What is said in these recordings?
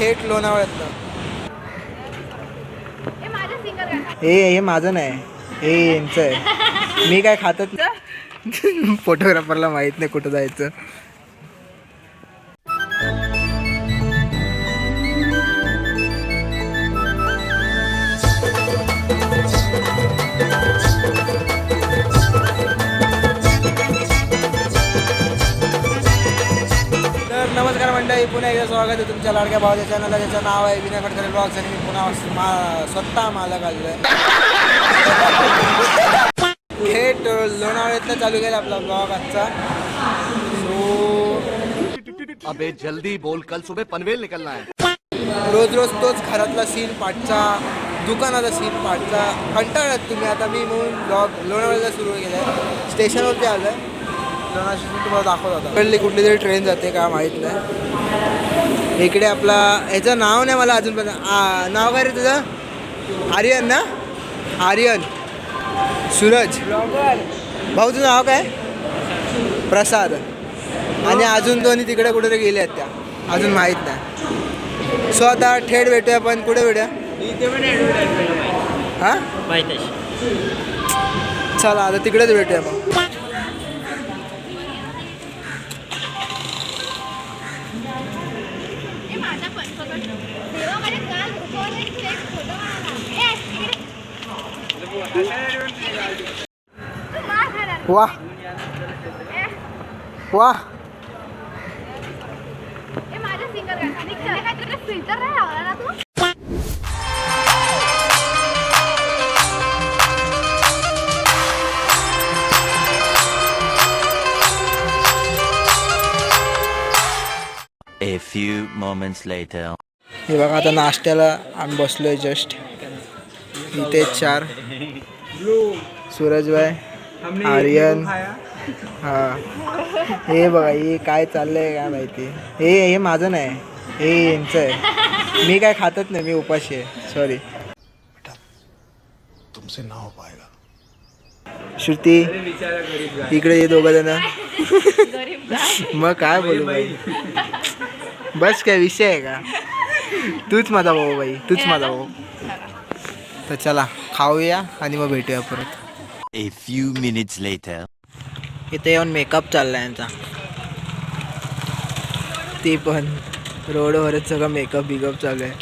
थेट लोणावळ्यातनं हे हे माझं नाही. हे यांचं आहे. मी काय खातच फोटोग्राफरला माहीत नाही कुठं जायचं. पुन्हा एकदा स्वागत आहे तुमच्या लाडक्या भावाच्या चॅनलला ज्याचं नाव आहे विनय खडकरे ब्लॉग्स आणि मी पुन्हा मा स्वतः मालक आलेलो आहे. थेट लोणावळ्यातनं चालू केला आपला ब्लॉग आजचा. सो अबे जल्दी बोल. कल सुबह पनवेल निकलना है. रोज रोज तोच घरातला सीन पाठचा दुकानाचा सीन पाठचा. कंटाळत तुम्ही. आता मी म्हणून ब्लॉग लोणावळ्याला सुरू केलं आहे स्टेशनवरती आलं लोणावळा स्टेशन तुम्हाला दाखवत होता. कळली कुठली तरी ट्रेन जाते का माहीत नाही. इकडे आपला याचं नाव नाही मला अजून पण नाव काय रे तुझं? आर्यन ना? आर्यन. सूरज. भाऊ तुझं नाव काय? प्रसाद. आणि अजून दोन्ही तिकडे कुठे गेले आहेत त्या. अजून माहीत नाही. सो आता थेट भेटूया पण कुठे भेटूया? हां? चला आता तिकडेच भेटूया मग. ना तू? A few moments later. हे बघा आता नाश्त्याला आम्ही बसलोय जस्ट इथे चार सूरजबाई आर्यन. हा. हे बघा हे काय चाललंय काय माहिती? हे हे माझं नाही. हे यांचं आहे. मी काय खातच नाही मी उपाशी आहे. सॉरी तुमसे ना हो पाएगा श्रुती इकडे ये दोघं जण. मग काय बोलू बाई. बस काय विषय आहे का? तूच माझा भाऊ बाई तूच माझा भाऊ. तर चला. खाऊया आणि मग भेटूया परत. A few minutes later. इथे येऊन मेकअप चाललाय यांचा ते पण रोडवरच सगळं मेकअप बिकअप चालू आहे.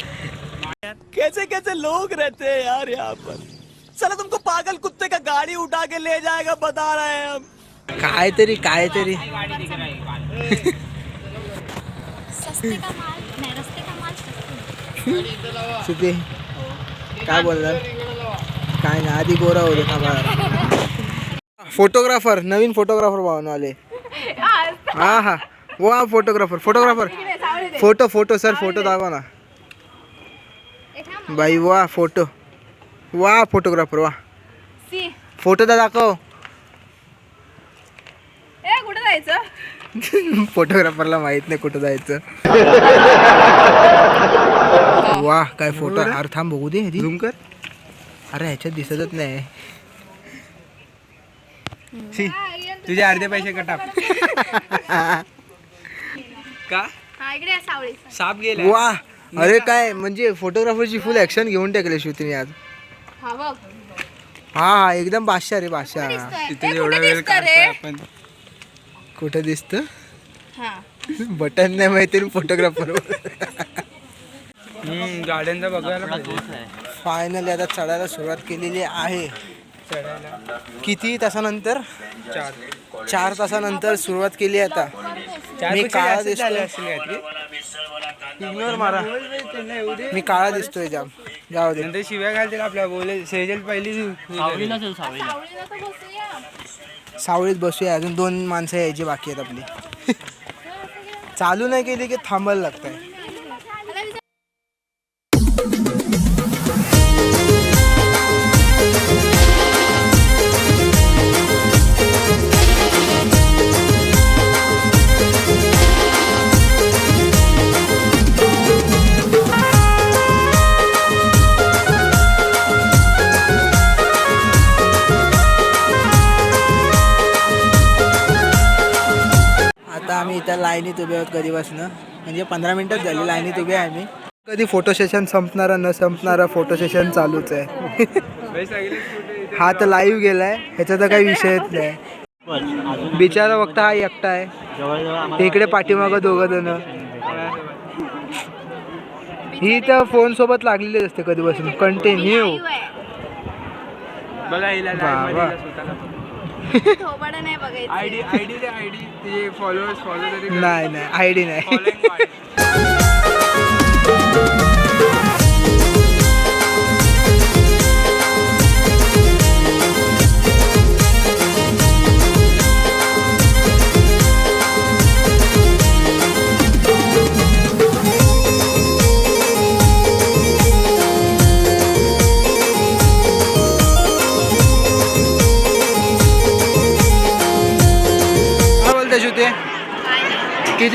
कैसे कैसे लोग रहते हैं यार यहाँ पर? चलो तुमको पागल कुत्ते का गाड़ी उठा के ले जाएगा बता रहे हैं हम। काहीतरी काहीतरी सस्ते का माल नाही रस्ते का माल सस्ते। सुती काय बोलणार काय नाही आधी गोरा होतो फोटोग्राफर नवीन फोटोग्राफर भावून आले. हा हा. वा photographer photographer. Photo photo sir photo दाखवा ना. बाई वा फोटो. वा फोटोग्राफर वा. सी. फोटो तर दाखव. ए कुठे जायचं? फोटोग्राफरला माहीत नाही कुठं जायचं. वा काय फोटो अरे थांब बघू दे झूम कर. अरे ह्याच्यात दिसतच नाही. तुझे अर्धे पैसे कटा का? हा साप गेला वा अरे काय म्हणजे फोटोग्राफरची फुल ऍक्शन घेऊन टाकली श्रुतीने आज हा बघ. हा हा एकदम बादशाह रे बादशाह. तिथे एवढा वेळ रे? कुठं दिसत? हा. बटन नाही माहिती फोटोग्राफर गाड्यांचा बघायला पाहिजे. फायनली आता चढायला सुरुवात केलेली आहे. चढायला किती तासानंतर? चार. चार तासानंतर सुरुवात केली आता. मी काळा दिसतोय. मारा. मी काळा दिसतोय जाम. जाऊ दे. नंतर शिव्या घालतील आपल्या बोले. सेजल पहिली सावळीत बसूया. अजून दोन माणसं यायची बाकी आहेत आपली. चालू नाही केली की थांबायला लागतंय. आता लाईनीत उभे आहोत कधीपासून. म्हणजे पंधरा मिनिटच झाली लाईनीत उभे आहे आम्ही. कधी फोटो सेशन संपणारा न संपणारा फोटो सेशन चालूच आहे. हा तर लाईव्ह गेलाय ह्याचा तर काही विषयच नाही. बिचारा फक्त हा एकटा आहे. इकडे पाठीमागं दोघं जण. ही तर फोन सोबत लागलेली असते कधीपासून. कंटिन्यू. थोबाडं नाही बघायचं. आयडी आयडी ते आयडी ते फॉलोअर्स फॉलो तरी नाही नाही आयडी नाही.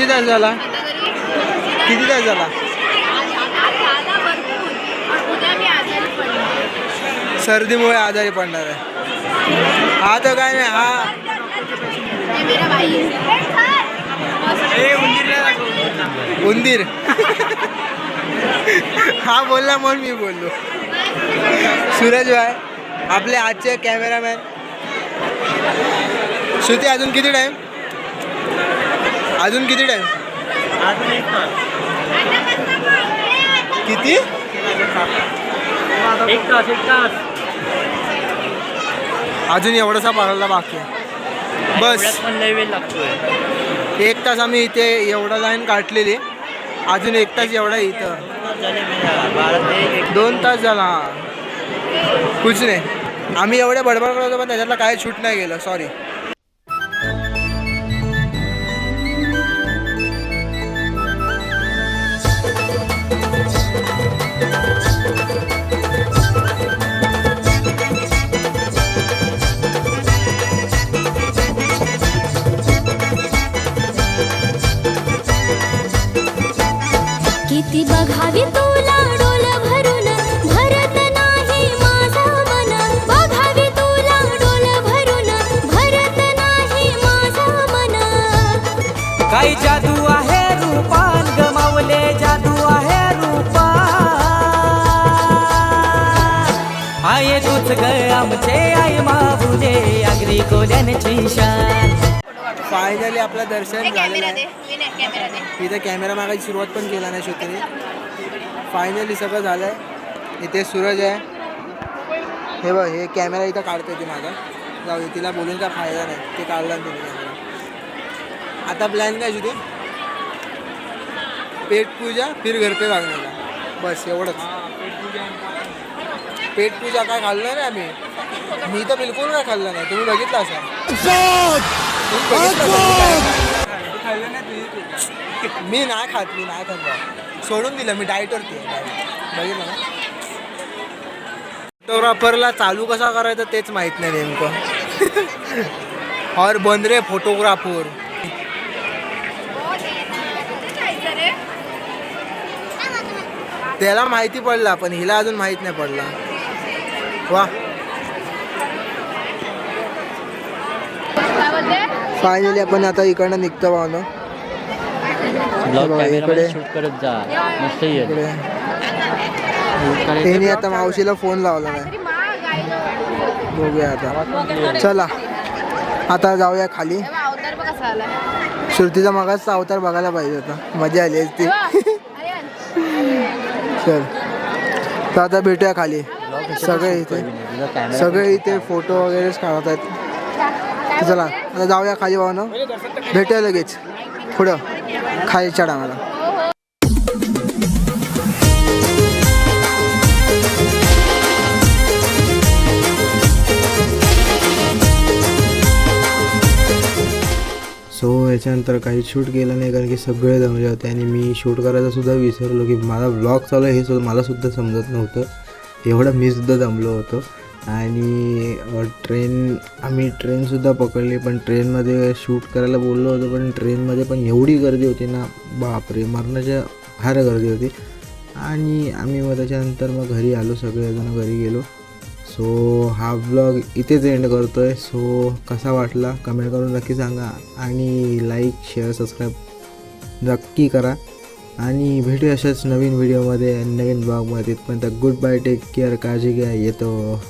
किती तास झाला? किती तास झाला? सर्दीमुळे आजारी पडणार आहे. हा तर काय नाही हा. उंदीर हा बोलला म्हणून मी बोललो. सूरज भाई आपले आजचे कॅमेरामॅन श्रुती अजून किती टाईम अजून किती टाइम किती? एक तास एक तास. अजून एवढासा पकडला बाकी आहे. बस. पण लय वेळ लागतोय. एक तास आम्ही इथे एवढा लाईन काढलेली. अजून एक तास एवढा इथं. दोन तास झाला. हा कुछ नाही. आम्ही एवढे बडबड करत होतो पण त्याच्यातला काय शूट नाही गेलं सॉरी आमचे आई माहुले आगरी कोल्यांची शान. फायनली आपलं दर्शन झालेलं कॅमेरा आहे. दे मी नाही कॅमेरा दे. इथे कॅमेरा मागायची सुरुवात पण केला नाही श्रुतीने फायनली सगळं झालं आहे इथे सूरज आहे. हे बघ हे कॅमेरा इथं काढते ती माझा जाऊ दे तिला बोलून काय फायदा नाही. ते काढला तिने कॅमेरा आता प्लॅन काय श्रुती पेट पूजा फिर घर पे बस एवढंच. पेट पूजा. काय खाल्लं नाही आम्ही? मी तर बिलकुल काय खाल्लं नाही. तुम्ही बघितलं असाल. तुम्ही बघितलं असाल मी काय खाल्लं. मी नाही खात मी नाही खात. सोडून दिलं मी डाएटवरती आहे diet. बघितलं ना? फोटोग्राफरला चालू कसा करायचं तेच माहीत नाही नेमकं. और बन रे फोटोग्राफर त्याला माहिती पडला पण हिला अजून माहीत नाही पडला. वा काय बोलते फायनली आपण आता इकडनं निघतो कॅमेरामध्ये इकडे- त्यांनी आता मावशीला फोन लावला नाही. बघूया आता. चला. आता जाऊया खाली. श्रुतीचा मागाचा अवतार बघायला पाहिजे होता. मजा आली अरे चल. तर आता भेटूया खाली. सगळे इथे. सगळे इथे फोटो वगैरेच काढत आहेत. चला आता जाऊया खाली भावानं भेटूया लगेच. पुढं खाली चढा मला. सो याच्यानंतर काही शूट केलं नाही कारण की सगळे जमले होते आणि मी शूट करायचं सुद्धा विसरलो की माझा ब्लॉग चालू आहे हे सुद्धा मलासुद्धा समजत नव्हतं. एवढं मी सुद्धा जमलो होतो. आणि ट्रेन आम्ही ट्रेनसुद्धा पकडली पण ट्रेनमध्ये शूट करायला बोललो होतो पण ट्रेनमध्ये पण एवढी गर्दी होती ना बापरे मरणाच्या फार गर्दी होती. आणि आम्ही मग त्याच्यानंतर मग घरी आलो सगळेजण घरी गेलो. सो हा ब्लॉग इथेच एंड करतो आहे सो कसा वाटला? कमेंट करून नक्की सांगा. आणि लाईक शेअर सबस्क्राईब नक्की करा. आणि भेटू अशाच नवीन व्हिडिओमध्ये नवीन ब्लॉगमध्ये पण तर गुड बाय टेक केअर काळजी घ्या. येतो.